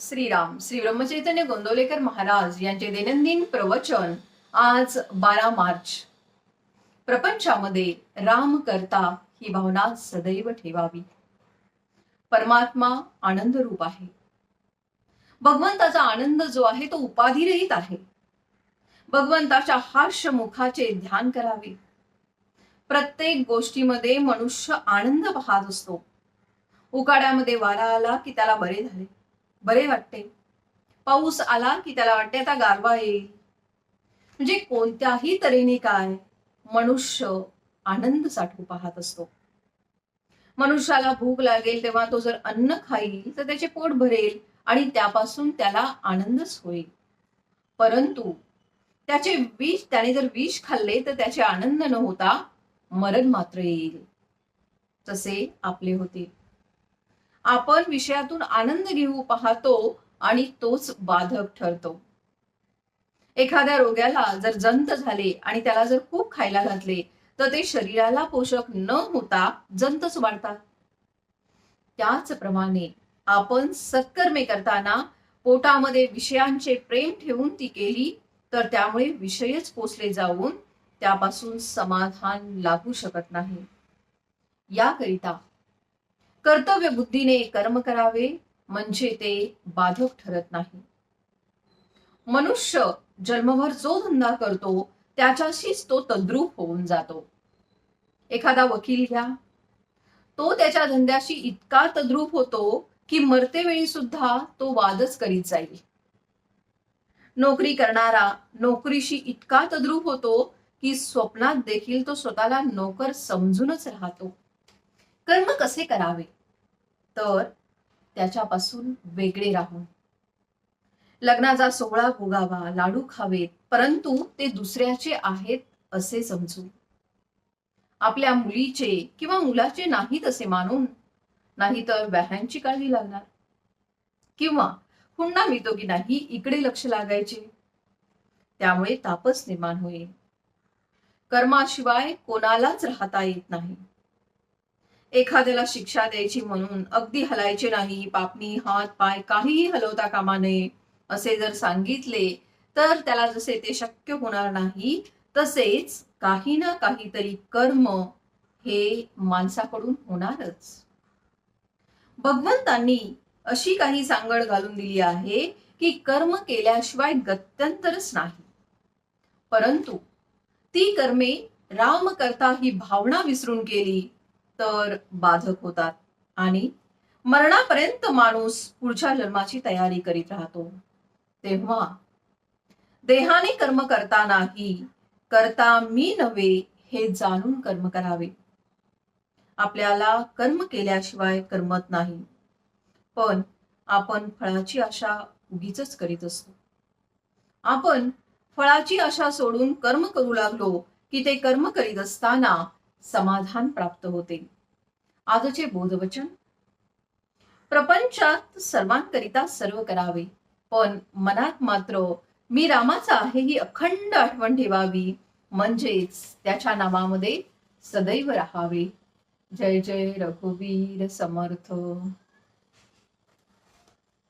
श्रीराम श्री ब्रह्मचैतन्य गोंदवलेकर महाराज यांचे दैनंदिन प्रवचन आज बारा मार्च. प्रपंचामध्ये राम करता ही भावना सदैव ठेवावी. परमात्मा आनंद रूप आहे. भगवंताचा आनंद जो आहे तो उपाधिरहित आहे. भगवंताच्या हास्य मुखाचे ध्यान करावे. प्रत्येक गोष्टीमध्ये मनुष्य आनंद पाहत असतो. उकाड्यामध्ये वारा आला की त्याला बरे झाले. बरे वाटते. पाऊस आला की त्याला वाटते आता गारवा येईल. म्हणजे कोणत्याही तऱ्हेने काय मनुष्य आनंद साठवू पाहत असतो. मनुष्याला भूक लागेल तेव्हा तो जर अन्न खाईल तर त्याचे पोट भरेल आणि त्यापासून त्याला आनंदच होईल. परंतु त्याचे विष त्याने जर विष खाल्ले तर त्याचे आनंद न होता मरण मात्र येईल. तसे आपले होते. आपण विषयातून आनंद घेऊ पाहतो आणि तोच बाधक ठरतो. एखाद्या रोग्याला जर जंत झाले आणि त्याला जर खूप खायला घातले तर ते शरीराला पोषक न होता जंतच वाढतात. त्याचप्रमाणे आपण सत्कर्मे करताना पोटामध्ये विषयांचे प्रेम ठेवून ती केली तर त्यामुळे विषयच पोचले जाऊन त्यापासून समाधान लागू शकत नाही. याकरिता कर्तव्य बुद्धीने कर्म करावे म्हणजे ते बाधक ठरत नाही. मनुष्य जन्मभर जो धंदा करतो त्याच्याशीच तो तद्रूप होऊन जातो. एखादा वकील घ्या. तो त्याच्या धंद्याशी इतका तद्रूप होतो की मरते वेळी सुद्धा तो वादच करीत जाईल. नोकरी करणारा नोकरीशी इतका तद्रूप होतो की स्वप्नात देखील तो स्वतःला नोकर समजूनच राहतो. कर्म कसे करावे? तर त्याच्यापासून वेगळे राहून लग्नाचा सोहळा भोगावा लाडू खावेत परंतु ते दुसऱ्याचे आहेत असे समजू. आपल्या मुलीचे किंवा मुलाचे नाहीत असे मानून नाही तर व्याह्यांची काळजी लागणार. किंवा हुंडा मिळतो की नाही इकडे लक्ष लागायचे. त्यामुळे तापच निर्माण होईल. कर्माशिवाय कोणालाच राहता येत नाही. एखाद्याला शिक्षा द्यायची म्हणून अगदी हलायचे नाही पापणी हात पाय काहीही हलवता कामा नये असे जर सांगितले तर त्याला जसे ते शक्य होणार नाही तसेच काही ना काहीतरी कर्म हे माणसाकडून होणारच. भगवंतांनी अशी काही सांगड घालून दिली आहे की कर्म केल्याशिवाय गत्यंतरच नाही. परंतु ती कर्मे राम करता ही भावना विसरून केली तर बाधक होतात. आणि मरणापर्यंत माणूस पुढच्या जन्माची तयारी करीत राहतो. तेव्हा देहाने कर्म करतानाही करता मी नव्हे हे जाणून कर्म करावे. आपल्याला कर्म केल्याशिवाय करमत नाही. पण आपण फळाची आशा उगीच करीत असतो. आपण फळाची आशा सोडून कर्म करू लागलो की ते कर्म करीत असताना समाधान प्राप्त होते. आजचे बोधवचन. प्रपंचात सर्वांकरिता सर्व करावे पण मनात मात्र मी रामाचा आहे ही अखंड आठवण ठेवावी म्हणजेच त्याच्या नावामध्ये सदैव राहावे. जय जय रघुवीर समर्थ.